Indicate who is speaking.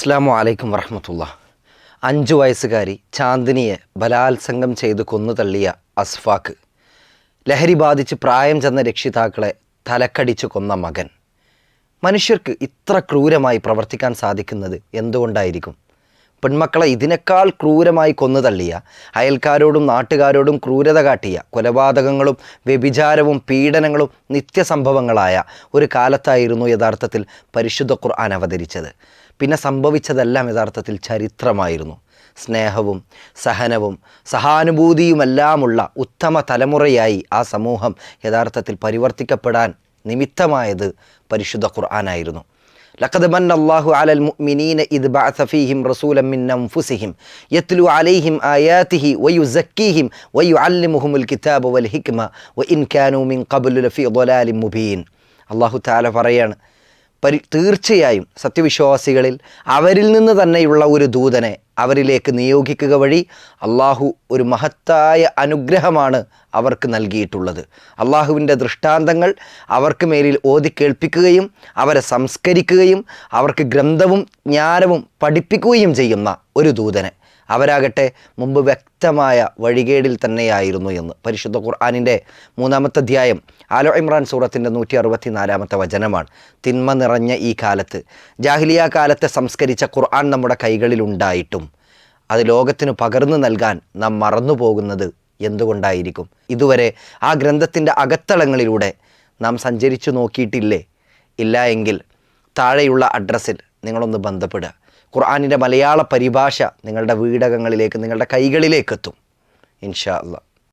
Speaker 1: അസ്സാമു അലൈക്കും വറഹമത്തുള്ള. അഞ്ചു വയസ്സുകാരി ചാന്ദിനിയെ ബലാത്സംഗം ചെയ്ത് കൊന്നു തള്ളിയ അസ്ഫാക്ക്. ലഹരി ബാധിച്ച് പ്രായം ചെന്ന രക്ഷിതാക്കളെ തലക്കടിച്ച് കൊന്ന മകൻ. മനുഷ്യർക്ക് ഇത്ര ക്രൂരമായി പ്രവർത്തിക്കാൻ സാധിക്കുന്നത് എന്തുകൊണ്ടായിരിക്കും? പെൺമക്കളെ ഇതിനേക്കാൾ ക്രൂരമായി കൊന്നു തള്ളിയ അയൽക്കാരോടും നാട്ടുകാരോടും ക്രൂരത കാട്ടിയ കൊലപാതകങ്ങളും വ്യഭിചാരവും പീഡനങ്ങളും നിത്യസംഭവങ്ങളായ ഒരു കാലത്തായിരുന്നു യഥാർത്ഥത്തിൽ പരിശുദ്ധ ഖുർആൻ അവതരിച്ചത്. പിന്നെ സംഭവിച്ചതെല്ലാം യഥാർത്ഥത്തിൽ ചരിത്രമായിരുന്നു. സ്നേഹവും സഹനവും സഹാനുഭൂതിയുമെല്ലാമുള്ള ഉത്തമ തലമുറയായി ആ സമൂഹം യഥാർത്ഥത്തിൽ പരിവർത്തിക്കപ്പെടാൻ നിമിത്തമായത് പരിശുദ്ധ ഖുർആനായിരുന്നു. لقد من الله على المؤمنين إذ بعث فيهم رسولا من أنفسهم يتلو عليهم آياته ويزكيهم ويعلمهم الكتاب والحكمة وإن كانوا من قبل لفي ضلال مبين അള്ളാഹു താല പറയാണ് പരി തീർച്ചയായും സത്യവിശ്വാസികളിൽ അവരിൽ നിന്ന് തന്നെയുള്ള ഒരു ദൂതനെ അവരിലേക്ക് നിയോഗിക്കുക വഴി അള്ളാഹു ഒരു മഹത്തായ അനുഗ്രഹമാണ് അവർക്ക് നൽകിയിട്ടുള്ളത്. അള്ളാഹുവിന്റെ ദൃഷ്ടാന്തങ്ങൾ അവർക്ക് മേലിൽ ഓതി കേൾപ്പിക്കുകയും അവരെ സംസ്കരിക്കുകയും അവർക്ക് ഗ്രന്ഥവും ജ്ഞാനവും പഠിപ്പിക്കുകയും ചെയ്യുന്ന ഒരു ദൂതനെ. അവരാകട്ടെ മുമ്പ് വ്യക്തമായ വഴികേടിൽ തന്നെയായിരുന്നു എന്ന്. പരിശുദ്ധ ഖുർആാനിന്റെ മൂന്നാമത്തെ അധ്യായം ആലോ ഇമ്രാൻ സൂറത്തിന്റെ നൂറ്റി അറുപത്തി നാലാമത്തെ വചനമാണ്. തിന്മ നിറഞ്ഞ ഈ കാലത്ത് ജാഹിലിയ കാലത്തെ സംസ്കരിച്ച ഖുർആൻ നമ്മുടെ കൈകളിലുണ്ടായിട്ടും അത് ലോകത്തിന് പകർന്നു നൽകാൻ നാം മറന്നു പോകുന്നത് എന്തുകൊണ്ടായിരിക്കും? ഇതുവരെ ആ ഗ്രന്ഥത്തിന്റെ അകത്തളങ്ങളിലൂടെ നാം സഞ്ചരിച്ചു നോക്കിയിട്ടില്ലേ? ഇല്ല എങ്കിൽ താഴെയുള്ള അഡ്രസ്സിൽ നിങ്ങളൊന്ന് ബന്ധപ്പെടുക. ഖുർആാനിന്റെ മലയാള പരിഭാഷ നിങ്ങളുടെ വീടകങ്ങളിലേക്ക് നിങ്ങളുടെ കൈകളിലേക്ക് എത്തും ഇൻഷാ അല്ലാ.